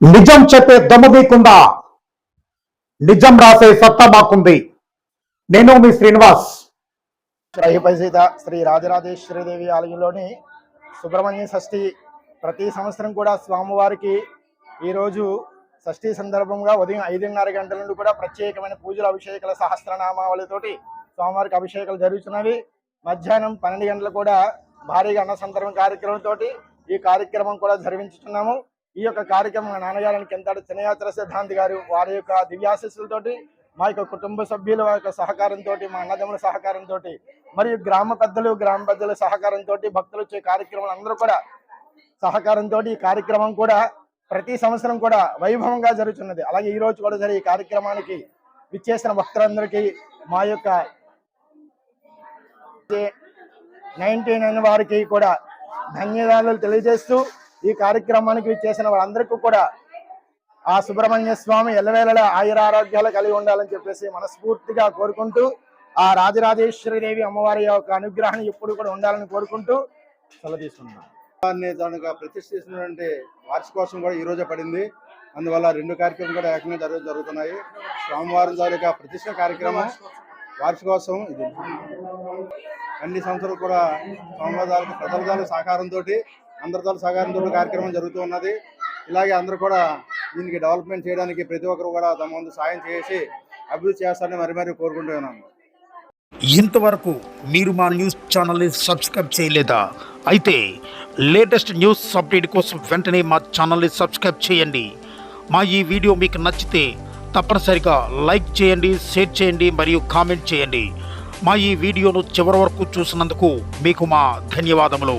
నిజం చెప్పే దమ్ము మీకుందా? నిజం రాసే సత్తా మాకుంది. నేను మీ శ్రీనివాస్. శ్రయపరిచిత శ్రీ రాజరాజేశ్వరిదేవి ఆలయంలోని సుబ్రహ్మణ్య షష్ఠి ప్రతి సంవత్సరం కూడా స్వామివారికి ఈరోజు షష్ఠి సందర్భంగా ఉదయం ఐదున్నర గంటల నుండి కూడా ప్రత్యేకమైన పూజల అభిషేకాల సహస్రనామావళితోటి స్వామివారికి అభిషేకాలు జరుగుతున్నవి. మధ్యాహ్నం పన్నెండు గంటలు కూడా భారీగా అన్న సందర్భం కార్యక్రమంతో ఈ కార్యక్రమం కూడా జరిపించుతున్నాము. ఈ యొక్క కార్యక్రమం మా నాన్నగారిని కిందటి చిన్నయాత్ర సిద్ధాంతి గారు వారి యొక్క దివ్యాశీస్సులతోటి మా యొక్క కుటుంబ సభ్యుల యొక్క సహకారంతో మా అన్నదమ్ముల సహకారంతో మరియు గ్రామ పెద్దలు గ్రామ పెద్దల సహకారంతో భక్తులు వచ్చే కార్యక్రమాలు అందరూ కూడా సహకారంతో ఈ కార్యక్రమం కూడా ప్రతి సంవత్సరం కూడా వైభవంగా జరుగుతున్నది. అలాగే ఈ రోజు కూడా జరిగే ఈ కార్యక్రమానికి విచ్చేసిన భక్తులందరికీ మా యొక్క నైన్టీ నైన్ వారికి కూడా ధన్యవాదాలు తెలియజేస్తూ ఈ కార్యక్రమానికి చేసిన వాళ్ళందరికీ కూడా ఆ సుబ్రహ్మణ్య స్వామి ఎల్లవేళలా ఆయుర ఆరోగ్యాలు కలిగి ఉండాలని చెప్పేసి మనస్ఫూర్తిగా కోరుకుంటూ ఆ రాజరాజేశ్వరి దేవి అమ్మవారి యొక్క అనుగ్రహం ఎప్పుడు కూడా ఉండాలని కోరుకుంటూ సెలవు తీసుకుంటున్నాను దాన్ని దానిగా ప్రతిష్ఠిస్తున్నటువంటి వార్షికోత్సవం కూడా ఈ రోజే పడింది. అందువల్ల రెండు కార్యక్రమాలు కూడా ఏకంగా జరుగు జరుగుతున్నాయి. సోమవారం తాలూకా ప్రతిష్ట కార్యక్రమం వార్షికోత్సవం ఇది. అన్ని సంవత్సరాలు కూడా సోమవారం తాలూకా ప్రజల తాలూకా సహకారంతో అందరి సహకారంతో కార్యక్రమం జరుగుతూ ఉన్నది. ఇలాగే అందరూ కూడా దీనికి డెవలప్మెంట్ చేయడానికి ప్రతి ఒక్కరు కూడా తమ వంతు సాయం చేసి అభివృద్ధి చేస్తారని మరి మరి కోరుకుంటూ ఉన్నాను ఇంతవరకు మీరు మా న్యూస్ ఛానల్ని సబ్స్క్రైబ్ చేయలేదా? అయితే లేటెస్ట్ న్యూస్ అప్డేట్ కోసం వెంటనే మా ఛానల్ని సబ్స్క్రైబ్ చేయండి. మా ఈ వీడియో మీకు నచ్చితే తప్పనిసరిగా లైక్ చేయండి షేర్ చేయండి మరియు కామెంట్ చేయండి. మా ఈ వీడియోను చివరి వరకు చూసినందుకు మీకు మా ధన్యవాదములు.